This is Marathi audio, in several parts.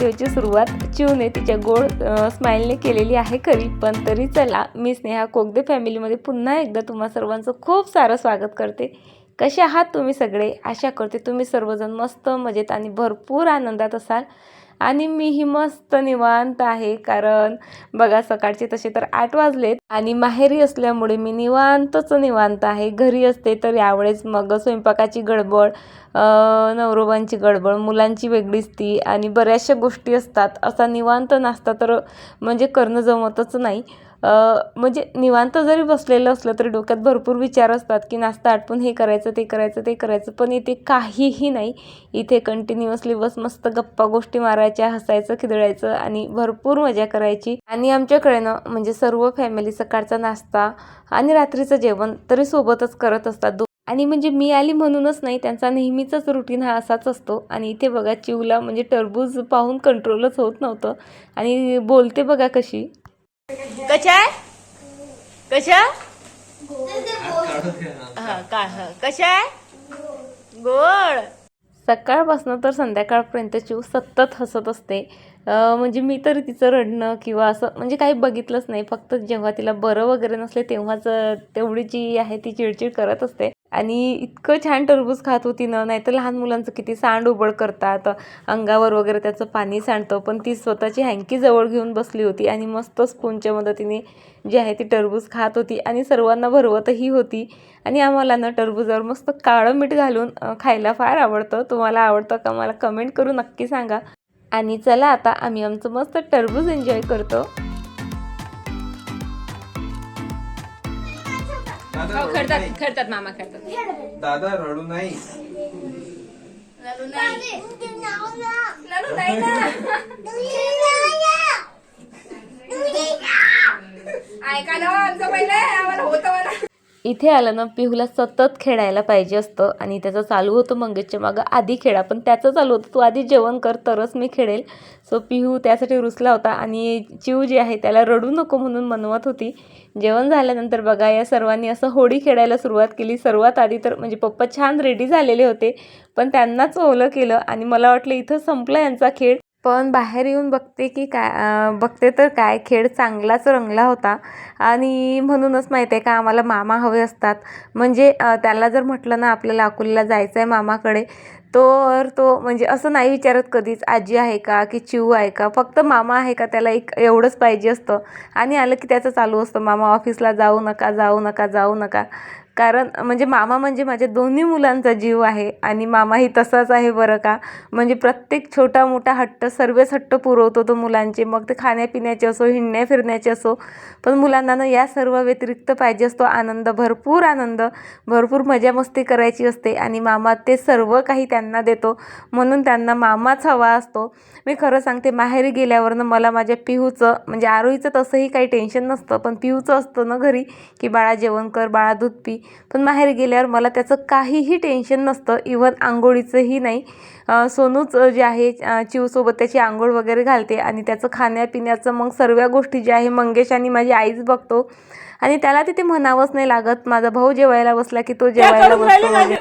व्हिडिओची सुरुवात चिवने तिच्या गोड स्माईलने केलेली आहे खरी पण तरी चला मी स्नेहा कोगदे फॅमिलीमध्ये पुन्हा एकदा तुम्हा सर्वांचं खूप सारं स्वागत करते. कसे आहात तुम्ही सगळे? आशा करते तुम्ही सर्वजण मस्त मजेत आणि भरपूर आनंदात असाल. आणि मीही मस्त निवांत आहे. कारण बघा सकाळचे तसे तर आठ वाजलेत आणि माहेरी असल्यामुळे मी निवांतच निवांत आहे. घरी असते तर यावेळेस मग स्वयंपाकाची गडबड नवरोबांची गडबड मुलांची वेगळीच ती आणि बऱ्याचशा गोष्टी असतात. असा निवांत नाश्ता तर म्हणजे करणं जमतच नाही. म्हणजे निवांत जरी बसलेलं असलं तरी डोक्यात भरपूर विचार असतात की नाश्ता आटपून हे करायचं ते करायचं ते करायचं. पण इथे काहीही नाही. इथे कंटिन्युअसली बस मस्त गप्पा गोष्टी मारायच्या हसायचं खिदळायचं आणि भरपूर मजा करायची. आणि आमच्याकडे ना म्हणजे सर्व फॅमिली सकाळचा नाश्ता आणि रात्रीचं जेवण तरी सोबतच करत असतात. दो- आणि म्हणजे मी आली म्हणूनच नाही त्यांचा नेहमीचाच रुटीन हा असाच असतो. आणि इथे बघा चिवला म्हणजे टरबूज पाहून कंट्रोलच होत नव्हतं. आणि बोलते बघा कशी. कशा आहे? कशा? हा का कशा आहे? गोड. सकाळपासनं तर संध्याकाळपर्यंत चिव सतत हसत असते. म्हणजे मी तर तिचं रडणं किंवा असं म्हणजे काही बघितलंच नाही. फक्त जेव्हा तिला बरं वगैरे नसले तेव्हाच तेवढी जी आहे ती चिडचिड करत असते. आणि इतकं छान टरबूज खात होती ना नाही तर लहान मुलांचं किती सांडउबळ करतात अंगावर वगैरे त्याचं पाणी सांडतं पण ती स्वतःची हँकी जवळ घेऊन बसली होती आणि मस्त स्पूनच्या मदतीने जी आहे ती टरबूज खात होती आणि सर्वांना भरवतही होती. आणि आम्हाला ना टरबूजावर मस्त काळं मीठ घालून खायला फार आवडतं. तुम्हाला आवडतं का मला कमेंट करून नक्की सांगा. आणि चला आता आम्ही आमचं मस्त टरबूज एन्जॉय करतो. दादा रडू खेळतात नाही. खेळतात मामा खेळतात दादा रडू नाही. ऐकायला आमचं पहिले. इथे आलं ना पिहूला सतत खेळायला पाहिजे असतं आणि त्याचं चालू होतं मंगेशच्या मागं आधी खेळा पण त्याचं चालू होतं तू आधी जेवण कर तरच मी खेळेल. सो पिहू त्यासाठी रुसला होता आणि चिव जी आहे त्याला रडू नको म्हणून मनवत होती. जेवण झाल्यानंतर बघा या सर्वांनी असं होडी खेळायला सुरुवात केली. सर्वात आधी तर म्हणजे पप्पा छान रेडी झालेले होते पण त्यांनाच ओलं केलं आणि मला वाटलं इथं संपला यांचा खेळ. पण बाहेर येऊन बघते की काय बघते तर काय खेळ चांगलाच रंगला होता. आणि म्हणूनच माहिती आहे का आम्हाला मामा हवे असतात. म्हणजे त्याला जर म्हटलं ना आपल्याला अकोल्याला जायचं आहे मामाकडे तर तो म्हणजे असं नाही विचारत कधीच आजी आहे का की चिऊ आहे का? फक्त मामा आहे का त्याला एक एवढंच पाहिजे असतं. आणि आलं की त्याचं चालू असतं. मामा ऑफिसला जाऊ नका जाऊ नका जाऊ नका. कारण म्हणजे मामा म्हणजे माझ्या दोन्ही मुलांचा जीव आहे आणि मामाही तसाच आहे बरं का. म्हणजे प्रत्येक छोटा मोठा हट्ट सर्वच हट्ट पुरवतो तो मुलांचे. मग ते खाण्यापिण्याचे असो हिंडण्या फिरण्याचे असो पण मुलांना ना या सर्व व्यतिरिक्त पाहिजे असतो आनंद भरपूर आनंद भरपूर मजा मस्ती करायची असते आणि मामा ते सर्व काही त्यांना देतो. म्हणून त्यांना मामाच हवा असतो. मी खरं सांगते माहेरी गेल्यावरनं मला माझ्या पिहूचं म्हणजे आरोहीचं तसंही काही टेन्शन नसतं पण पिहूचं असतं ना घरी की बाळा जेवण कर बाळा दूध पी. पण बाहेर गेल्यावर मला त्याचं काहीही टेन्शन नसतं. इवन आंघोळीचंही नाही. सोनूच जे आहे चिवसोबत त्याची आंघोळ वगैरे घालते आणि त्याचं खाण्यापिण्याचं मग सर्व गोष्टी ज्या आहे मंगेश आणि माझी आईच बघतो. आणि त्याला तिथे म्हणावंच नाही लागत. माझा भाऊ जेवायला बसला की तो जेवायला बसतो. वगैरे आणि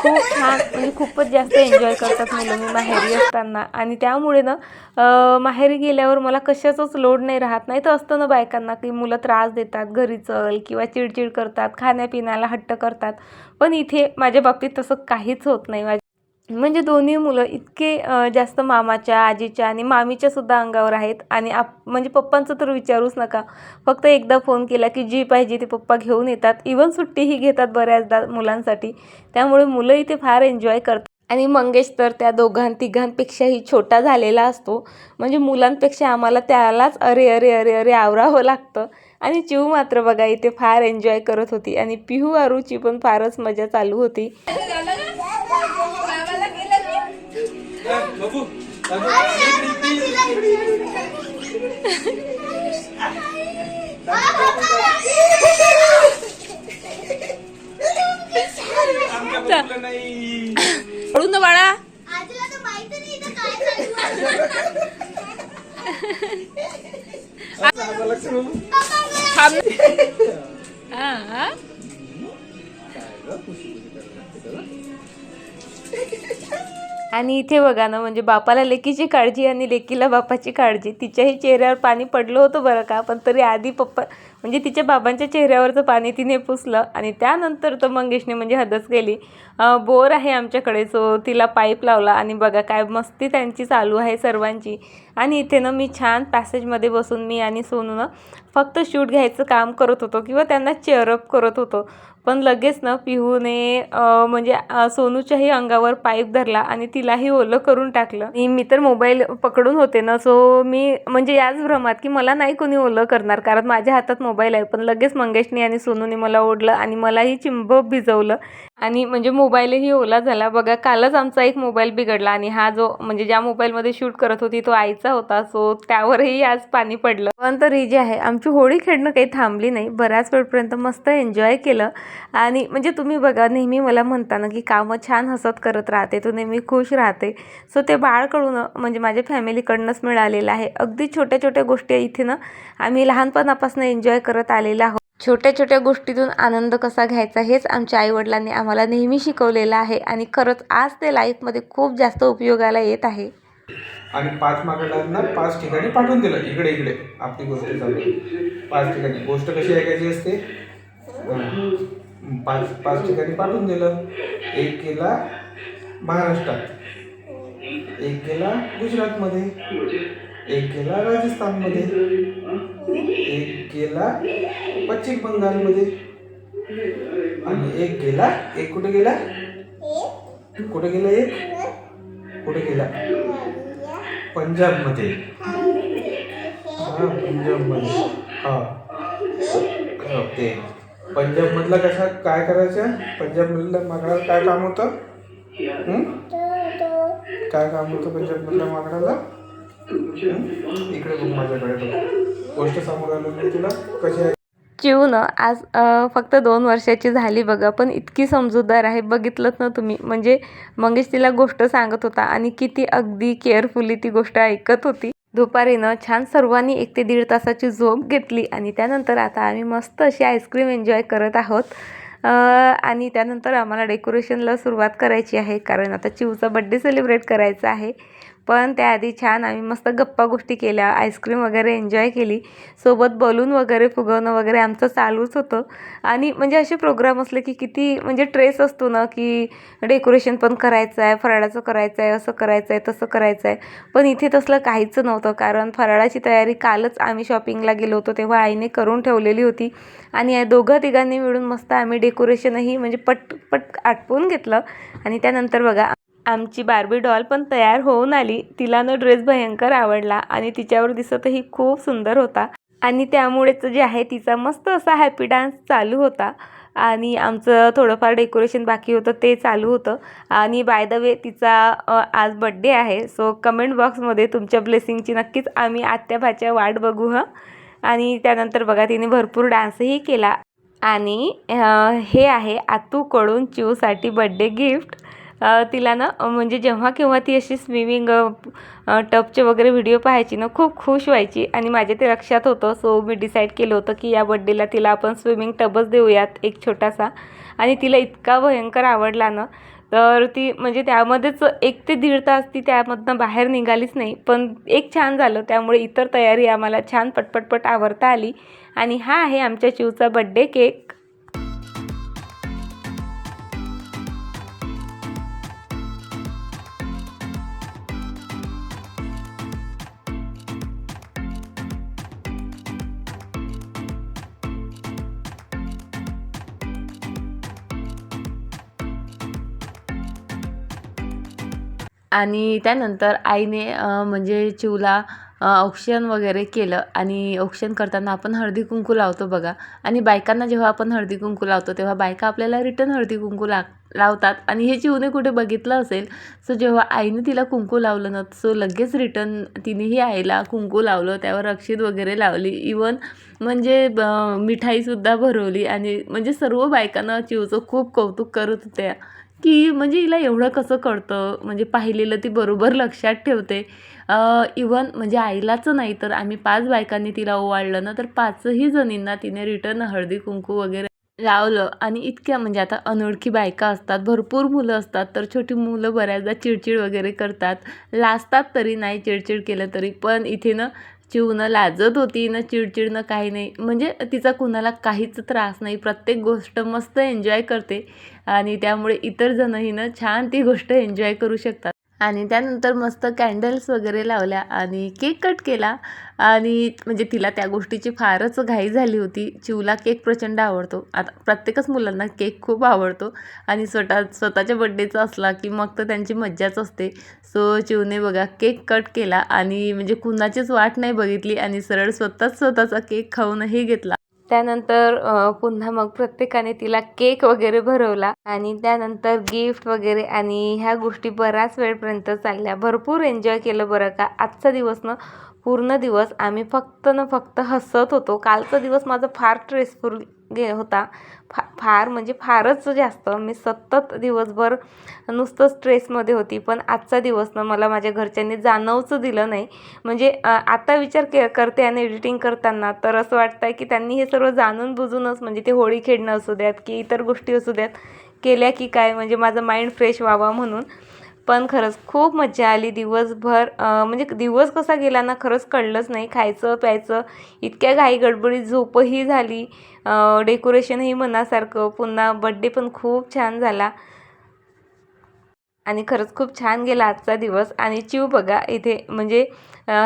खूप छान म्हणजे खूपच जास्त एन्जॉय करतात मुलं मी माहेरी असताना. आणि त्यामुळे ना माहेरी गेल्यावर मला कशाचाच लोड नाही राहत. नाही तर असतं ना बायकांना की मुलं त्रास देतात घरी चल किंवा चिडचिड करतात खाण्यापिण्याला हट्ट करतात. पण इथे माझ्या बाबतीत तसं काहीच होत नाही. माझ्या म्हणजे दोन्ही मुलं इतके जास्त मामाच्या आजीच्या आणि मामीच्या सुद्धा अंगावर आहेत आणि आप म्हणजे पप्पांचं तर विचारूच नका. फक्त एकदा फोन केला की जी पाहिजे ती पप्पा घेऊन येतात. इवन सुट्टीही घेतात बऱ्याचदा मुलांसाठी. त्यामुळे मुलं इथे फार एन्जॉय करतात. आणि मंगेश तर त्या दोघां तिघांपेक्षाही छोटा झालेला असतो. म्हणजे मुलांपेक्षा आम्हाला त्यालाच अरे अरे अरे अरे आवरावं लागतं. आणि चिव मात्र बघा इथे फार एन्जॉय करत होती. आणि पिहू आरूची पण फारच मजा चालू होती. लक्ष बाबू थांब हा आणि इथे बघा ना म्हणजे बापाला लेकीची काळजी आणि लेकीला बापाची काळजी. तिच्याही चेहऱ्यावर पाणी पडलं होतं बरं का पण तरी आधी पप्पा म्हणजे तिच्या बाबांच्या चेहऱ्यावरचं पाणी तिने पुसलं आणि त्यानंतर तर मंगेशने म्हणजे हदच केली. बोर आहे आमच्याकडे सो तिला पाईप लावला आणि बघा काय मस्ती त्यांची चालू आहे सर्वांची. आणि इथे ना मी छान पॅसेजमध्ये बसून मी आणि सोनूनं फक्त शूट घ्यायचं काम करत होतो किंवा त्यांना चेअरअप करत होतो. पण लगेच ना पिहूने म्हणजे सोनूच्याही अंगावर पाईप धरला आणि तिलाही ओलं करून टाकलं. आणि मी तर मोबाईल पकडून होते ना सो मी म्हणजे याच भ्रमात की मला नाही कोणी ओलं करणार कारण माझ्या हातात मोबाईल आहे. पण लगेच मंगेशने आणि सोनूने मला ओढलं आणि मलाही चिंब भिजवलं. आणि म्हणजे मोबाईलही ओला झाला. बघा कालच आमचा एक मोबाईल बिघडला आणि हा जो म्हणजे ज्या मोबाईलमध्ये शूट करत होती तो आईचा होता. सो त्यावरही आज पाणी पडलं. पण तरी जे आहे आमची होळी खेळणं काही थांबली नाही. बऱ्याच वेळपर्यंत मस्त एन्जॉय केलं. आणि म्हणजे तुम्ही बघा नेहमी मला म्हणता ना की कामं छान हसत करत राहते. तू नेहमी खुश राहते. सो ते बाळकडून म्हणजे माझ्या फॅमिलीकडनंच मिळालेलं आहे. अगदी छोट्या छोट्या गोष्टी इथे ना आम्ही लहानपणापासून एन्जॉय करत आलेलो आहोत. छोट्या छोट्या गोष्टीतून आनंद कसा घ्यायचा हेच आमच्या आईवडिलांनी आम्हाला नेहमी शिकवलेलं आहे आणि खरंच आज ते लाईफमध्ये खूप जास्त उपयोगाला येत आहे. आणि पाच माकडांना पाच ठिकाणी पाठवून दिलं. इकडे इकडे. आपली गोष्ट चालू पाच ठिकाणी. गोष्ट कशी ऐकायची असते? पाच पाच ठिकाणी पाठवून दिलं. एक केला महाराष्ट्रात. एक केला गुजरातमध्ये. एक गेला राजस्थानमध्ये एक गेला पश्चिम बंगालमध्ये आणि एक गेला एक कुठे गेला? कुठे गेला एक? कुठे गेला? पंजाबमध्ये. हा पंजाबमध्ये. हा. हा, ते पंजाबमधला कशा काय करायचं? पंजाबमधल्या माकडाला काय काम होतं? काय काम होतं पंजाबमधल्या माकडाला इकडे बघ माझ्याकडे बघ. गोष्ट समोर आलो मी म्हणजे तुला कशी आहे? आज फक्त दोन वर्षाची झाली बघा पण इतकी समजूतदार आहे बघितलंच ना तुम्ही. म्हणजे मंगेश तिला गोष्ट सांगत होता आणि किती अगदी केअरफुली ती गोष्ट ऐकत होती. दुपारीनं छान सर्वांनी एक ते दीड तासाची झोप घेतली आणि त्यानंतर आता आम्ही मस्त अशी आईस्क्रीम एन्जॉय करत आहोत. आणि त्यानंतर आम्हाला डेकोरेशनला सुरुवात करायची आहे कारण आता चिवचा बड्डे सेलिब्रेट करायचा आहे. पण त्याआधी छान आम्ही मस्त गप्पा गोष्टी केल्या आईस्क्रीम वगैरे एन्जॉय केली. सोबत बलून वगैरे फुगवणं वगैरे आमचं चालूच होतं. आणि म्हणजे असे प्रोग्राम असले की किती म्हणजे ट्रेस असतो ना की डेकोरेशन पण करायचं आहे फराळाचं करायचं आहे असं करायचं आहे तसं करायचं आहे पण इथे तसलं काहीच नव्हतं कारण फराळाची तयारी कालच आम्ही शॉपिंगला गेलो होतो तेव्हा आईने करून ठेवलेली होती. आणि या दोघं तिघांनी मिळून मस्त आम्ही डेकोरेशनही म्हणजे पट पट आटपून घेतलं. आणि त्यानंतर बघा आमची बार्बी डॉल पण तयार होऊन आली. तिला ना ड्रेस भयंकर आवडला आणि तिच्यावर दिसतही खूप सुंदर होता. आणि त्यामुळेच जे आहे तिचा मस्त असा हॅपी डान्स चालू होता. आणि आमचं थोडंफार डेकोरेशन बाकी होतं ते चालू होतं. आणि बाय द वे तिचा आज बड्डे आहे. सो कमेंट बॉक्समध्ये तुमच्या ब्लेसिंगची नक्कीच आम्ही आत्या भाच्या वाट बघू हं. आणि त्यानंतर बघा तिने भरपूर डान्सही केला. आणि हे आहे आतूकडून चिवसाठी बड्डे गिफ्ट तिला ना म्हणजे जेव्हा केव्हा ती अशी स्विमिंग टबचे वगैरे व्हिडिओ पाहायची ना खूप खुश व्हायची. आणि माझ्या ते लक्षात होतं. सो मी डिसाईड केलं होतं की या बड्डेला तिला आपण स्विमिंग टबच देऊयात एक छोटासा. आणि तिला इतका भयंकर आवडला ना तर ती म्हणजे त्यामध्येच एक ते दीड तास ती त्यामधनं बाहेर निघालीच नाही. पण एक छान झालं. त्यामुळे इतर तयारी आम्हाला छान पटपटपट आवरता आली. आणि हा आहे आमच्या चिवचा बड्डे केक आणि त्यानंतर आईने म्हणजे चिवला औक्षण वगैरे केलं आणि औक्षण करताना आपण हळदी कुंकू लावतो बघा. आणि बायकांना जेव्हा आपण हळदी कुंकू लावतो तेव्हा बायका आपल्याला रिटर्न हळदी कुंकू ला लावतात. आणि हे चिवने कुठे बघितलं असेल सो जेव्हा आईने तिला कुंकू लावलं ना सो लगेच रिटर्न तिनेही आईला कुंकू लावलं त्यावर अक्षित वगैरे लावली. इवन म्हणजे ब- मिठाईसुद्धा भरवली आणि म्हणजे सर्व बायकांना चिवचं खूप कौतुक करत होत्या. की म्हणजे हिला एवढं कसं कळतं? म्हणजे पाहिलेलं ती बरोबर लक्षात ठेवते. इवन म्हणजे आईलाच नाही तर आम्ही पाच बायकांनी तिला ओवाळलं ना तर पाचही जणींना तिने रिटर्न हळदी कुंकू वगैरे लावलं. आणि इतक्या म्हणजे आता अनोळखी बायका असतात भरपूर मुलं असतात तर छोटी मुलं बऱ्याचदा चिडचिड वगैरे करतात. लाजतात तरी नाही चिडचिड केलं तरी. पण इथे ना चिव न लाजत होती न चिडचिड न काही नाही. म्हणजे तिचा कुणाला काहीच त्रास नाही. प्रत्येक गोष्ट मस्त एन्जॉय करते. आणि त्यामुळे इतर जणही ना छान ती गोष्ट एन्जॉय करू शकतात. आणि त्यानंतर मस्त कॅन्डल्स वगैरे लावल्या आणि केक कट केला. आणि म्हणजे तिला त्या गोष्टीची फारच घाई झाली होती. चिवला केक प्रचंड आवडतो. आता प्रत्येकच मुलांना केक खूप आवडतो. आणि स्वतः स्वतःच्या बड्डेचा असला की मग तर त्यांची मज्जाच असते. सो चिवने बघा केक कट केला आणि म्हणजे कुणाचीच वाट नाही बघितली आणि सरळ स्वतःच स्वतःचा केक खाऊनही घेतला. त्यानंतर पुन्हा मग प्रत्येकाने तिला केक वगैरे भरवला आणि त्यानंतर गिफ्ट वगैरे आणि ह्या गोष्टी बराच वेळपर्यंत चालल्या. भरपूर एन्जॉय केलं बरं का? आजचा दिवस ना पूर्ण दिवस आम्ही फक्त न फक्त हसत होतो. कालचा दिवस माझा फार स्ट्रेसफुल गे होता. फा फार म्हणजे फारच जास्त. मी सतत दिवसभर नुसतं स्ट्रेसमध्ये होती. पण आजचा दिवस ना मला माझ्या घरच्यांनी जाणवचं दिलं नाही. म्हणजे आता विचार के करते आणि एडिटिंग करताना तर असं वाटतं की त्यांनी हे सर्व जाणून बुजूनच म्हणजे ते होळी खेळणं असू द्यात की इतर गोष्टी असू द्यात केल्या की काय? म्हणजे माझं माइंड फ्रेश व्हावा म्हणून. पण खरंच खूप मजा आली. दिवसभर म्हणजे दिवस कसा गेला ना खरंच कळलंच नाही. खायचं प्यायचं इतक्या घाई गडबडीत झोपही झाली. डेकोरेशनही मनासारखं. पुन्हा बड्डे पण खूप छान झाला. आणि खरंच खूप छान गेला आजचा दिवस. आणि चिव बघा इथे म्हणजे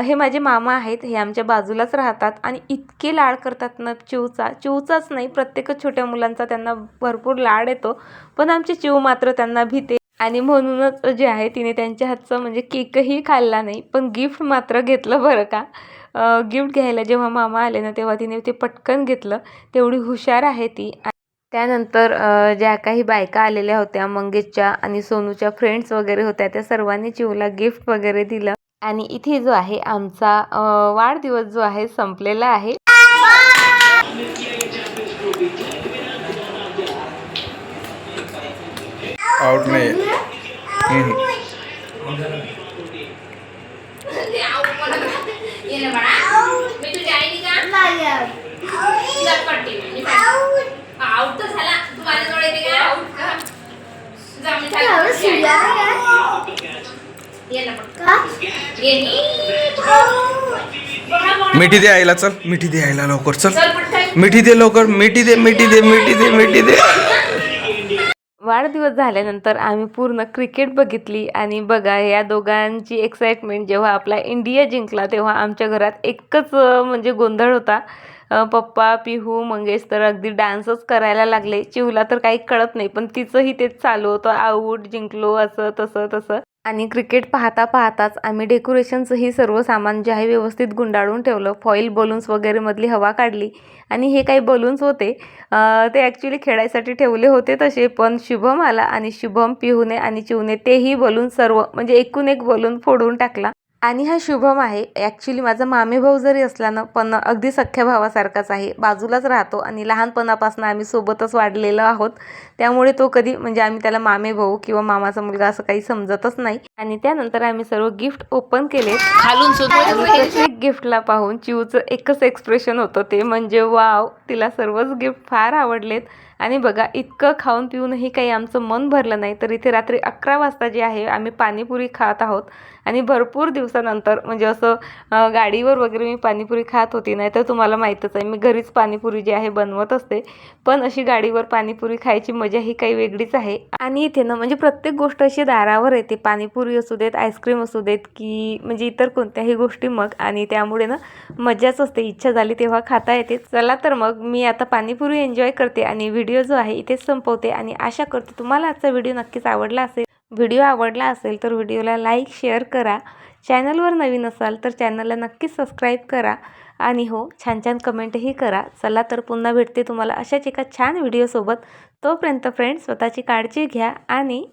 हे माझे मामा आहेत. हे आमच्या बाजूलाच राहतात. आणि इतके लाड करतात ना चिवचा. चिवचाच नाही प्रत्येकच छोट्या मुलांचा त्यांना भरपूर लाड येतो. पण आमची चिव मात्र त्यांना भीते. आणि म्हणूनच जे आहे तिने त्यांच्या हातचं म्हणजे केकही खाल्ला नाही पण गिफ्ट मात्र घेतलं बरं का. गिफ्ट घ्यायला जेव्हा मामा आले ना तेव्हा तिने ते पटकन घेतलं. तेवढी हुशार आहे ती. त्यानंतर ज्या काही बायका आलेल्या होत्या मंगेशच्या आणि सोनूच्या फ्रेंड्स वगैरे होत्या त्या सर्वांनी चिवला गिफ्ट वगैरे दिलं. आणि इथे जो आहे आमचा वाढदिवस जो आहे संपलेला आहे. आउट नाही ये ना बाळा मी तुझी आई नाही का चल पट्टी मी आउट तर झाला तू माझ्याजवळ येते का आउट का। जा मी चालली. ये ना पटकन. ये नी. बघा, बघा. मिठी दे आईला चल। मिठी दे आईला लवकर चल। चल पटकन. मिठी दे लवकर मिठी दे मिठी दे मिठी दे मिठी दे। वाढदिवस झाल्यानंतर आम्ही पूर्ण क्रिकेट बघितली आणि बघा या दोघांची एक्साइटमेंट जेव्हा आपला इंडिया जिंकला तेव्हा आमच्या घरात एकच म्हणजे गोंधळ होता. पप्पा पिहू मंगेश तर अगदी डान्सच करायला लागले. चिहूला तर काही कळत नाही पण तिचंही तेच चालू होतं. आऊट जिंकलो असं तसं तसं. आणि क्रिकेट पाहता पाहताच आम्ही डेकोरेशनचंही सर्व सामान जे आहे व्यवस्थित गुंडाळून ठेवलं. फॉईल बलून्स वगैरेमधली हवा काढली. आणि हे काही बलून्स होते. ते ॲक्च्युली खेळायसाठी ठेवले होते तसे पण शुभम आला आणि शुभम पिहूने आणि चिवने तेही बलून सर्व म्हणजे एकूण एक बलून फोडून टाकला. आणि हा शुभम आहे. ॲक्च्युली माझा मामे भाऊ जरी असला ना पण अगदी सख्या भावासारखाच आहे. बाजूलाच राहतो आणि लहानपणापासून आम्ही सोबतच वाढलेलो आहोत. त्यामुळे तो कधी म्हणजे आम्ही त्याला मामे भाऊ किंवा मामाचा मुलगा असं काही समजतच नाही. आणि त्यानंतर आम्ही सर्व गिफ्ट ओपन केले. खालून प्रत्येक गिफ्टला पाहून चिवचं एकच एक्सप्रेशन होतं ते म्हणजे वाव तिला सर्वच गिफ्ट फार आवडलेत. आणि बघा इतकं खाऊन पिऊनही काही आमचं मन भरलं नाही. तर इथे रात्री अकरा वाजता जे आहे आम्ही पाणीपुरी खात आहोत. आणि भरपूर दिवसानंतर म्हणजे असं गाडीवर वगैरे मी पाणीपुरी खात होती नाही तर तुम्हाला माहीतच आहे मी घरीच पाणीपुरी जी आहे बनवत असते पण अशी गाडीवर पाणीपुरी खायची मजा ही काही वेगळीच आहे. आणि इथे ना म्हणजे प्रत्येक गोष्ट अशी दारावर येते पाणीपुरी असू देत आईस्क्रीम असू देत की म्हणजे इतर कोणत्याही गोष्टी मग आणि त्यामुळे ना मजाच असते इच्छा झाली तेव्हा खाता येते. चला तर मग मी आता पाणीपुरी एन्जॉय करते आणि व्हिडिओ जो आहे इथेच संपवते आणि आशा करते तुम्हाला आजचा व्हिडिओ नक्कीच आवडला असेल. व्हिडिओ आवडला असेल तर व्हिडिओला लाईक शेअर करा. चॅनलवर नवीन असाल तर चॅनलला नक्कीच सबस्क्राईब करा. आणि हो छान छान कमेंटही करा. चला तर पुन्हा भेटते तुम्हाला अशाच एका छान व्हिडिओसोबत. तोपर्यंत फ्रेंड्स स्वतःची काळजी घ्या आणि